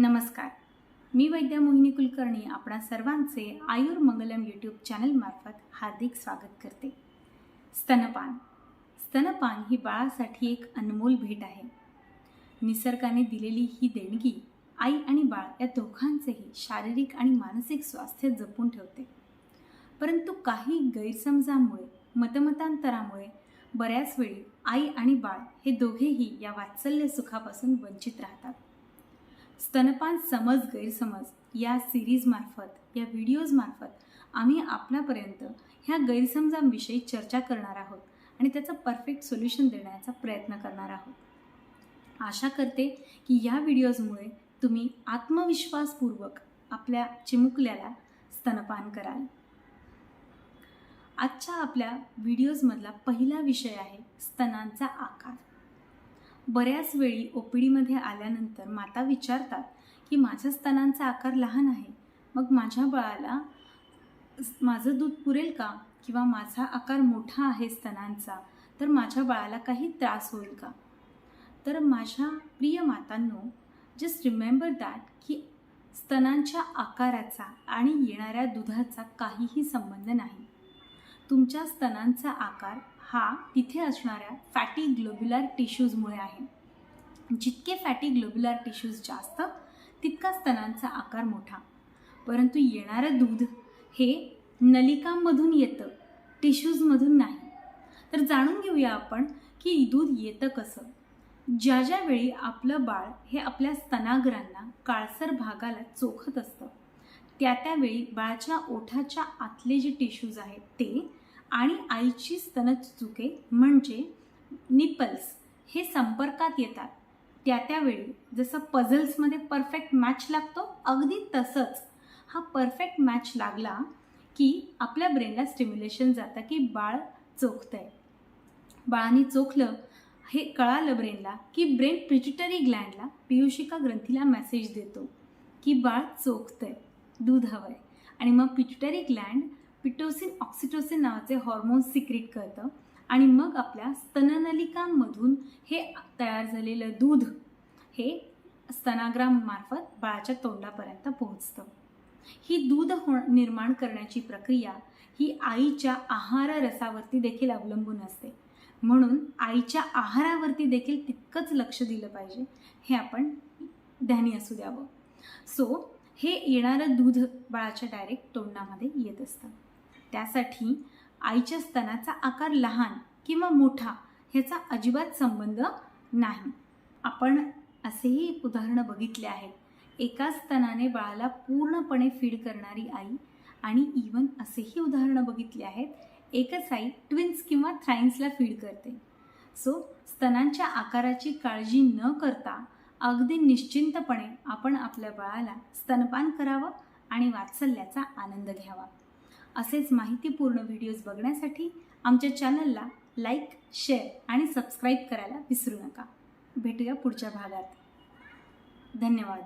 नमस्कार. मी वैद्या मोहिनी कुलकर्णी आपणा सर्वांचे आयुर्मंगलम यूट्यूब चॅनलमार्फत हार्दिक स्वागत करते. स्तनपान. स्तनपान ही बाळासाठी एक अनमोल भेट आहे. निसर्गाने दिलेली ही देणगी आई आणि बाळ या दोघांचेही शारीरिक आणि मानसिक स्वास्थ्य जपून ठेवते. परंतु काही गैरसमजामुळे मतमतांतरामुळे बऱ्याच वेळी आई आणि बाळ हे दोघेही या वात्सल्य सुखापासून वंचित राहतात. स्तनपान समज गैरसमज या सिरीजमार्फत या व्हिडिओजमार्फत आम्ही आपल्यापर्यंत ह्या गैरसमजांविषयी चर्चा करणार आहोत आणि त्याचं परफेक्ट सोल्युशन देण्याचा प्रयत्न करणार आहोत. आशा करते की या व्हिडिओजमुळे तुम्ही आत्मविश्वासपूर्वक आपल्या चिमुकल्याला स्तनपान कराल. आजच्या आपल्या व्हिडिओजमधला पहिला विषय आहे स्तनांचा आकार. बऱ्याच वेळी ओ पी डीमध्ये आल्यानंतर माता विचारतात की माझ्या स्तनांचा आकार लहान आहे. मग माझ्या बाळाला माझं दूध पुरेल का? किंवा माझा आकार मोठा आहे स्तनांचा तर माझ्या बाळाला काही त्रास होईल का? तर माझ्या प्रिय मातांनो जस्ट रिमेंबर दॅट की स्तनांच्या आकाराचा आणि येणाऱ्या दुधाचा काहीही संबंध नाही. तुमच्या स्तनांचा आकार हा तिथे असणाऱ्या फॅटी ग्लोब्युलर टिश्यूजमुळे आहे. जितके फॅटी ग्लोब्युलर टिश्यूज जास्त तितका स्तनांचा आकार मोठा. परंतु येणारं दूध हे नलिकांमधून येतं टिश्यूजमधून नाही. तर जाणून घेऊया आपण की दूध येतं कसं. ज्या ज्या वेळी आपलं बाळ हे आपल्या स्तनाग्रांना काळसर भागाला चोखत असतं त्या त्यावेळी बाळाच्या ओठाच्या आतले जे टिश्यूज आहेत ते आणि आईची स्तनचुके म्हणजे निपल्स हे संपर्कात येतात. त्या त्यावेळी जसं पझल्समध्ये परफेक्ट मॅच लागतो अगदी तसंच हा परफेक्ट मॅच लागला की आपल्या ब्रेनला स्टिम्युलेशन जातं की बाळ चोखतंय. बाळाने चोखलं हे कळालं ब्रेनला की ब्रेन पिट्युटरी ग्लँडला पियुषिका ग्रंथीला मेसेज देतो की बाळ चोखतंय दूध हवं आहे आणि मग पिच्युटरी ग्लँड पिटोसिन ऑक्सिटोसिन नावाचे हॉर्मोन्स सिक्रिट करतं आणि मग आपल्या स्तननलिकांमधून हे तयार झालेलं दूध हे स्तनाग्रामार्फत बाळाच्या तोंडापर्यंत पोहोचतं. ही दूध हो निर्माण करण्याची प्रक्रिया ही आईच्या आहार रसावरती देखील अवलंबून असते. म्हणून आईच्या आहारावरती देखील तितकंच लक्ष दिलं पाहिजे हे आपण ध्यानी असू द्यावं. सो हे येणारं दूध बाळाच्या डायरेक्ट तोंडामध्ये येत असतं. त्यासाठी आईच्या स्तनाचा आकार लहान किंवा मोठा ह्याचा अजिबात संबंध नाही. आपण असेही उदाहरणं बघितले आहेत. एका स्तनाने बाळाला पूर्णपणे फीड करणारी आई आणि इवन असेही उदाहरणं बघितली आहेत एकच आई ट्विन्स किंवा थ्राईन्सला फीड करते. सो स्तनांच्या आकाराची काळजी न करता अगदी निश्चिंतपणे आपण आपल्या बाळाला स्तनपान करावं आणि वात्सल्याचा आनंद घ्यावा. असेच माहितीपूर्ण व्हिडिओज बघण्यासाठी आमच्या चॅनलला लाईक शेअर आणि सबस्क्राईब करायला विसरू नका. भेटूया पुढच्या भागात. धन्यवाद.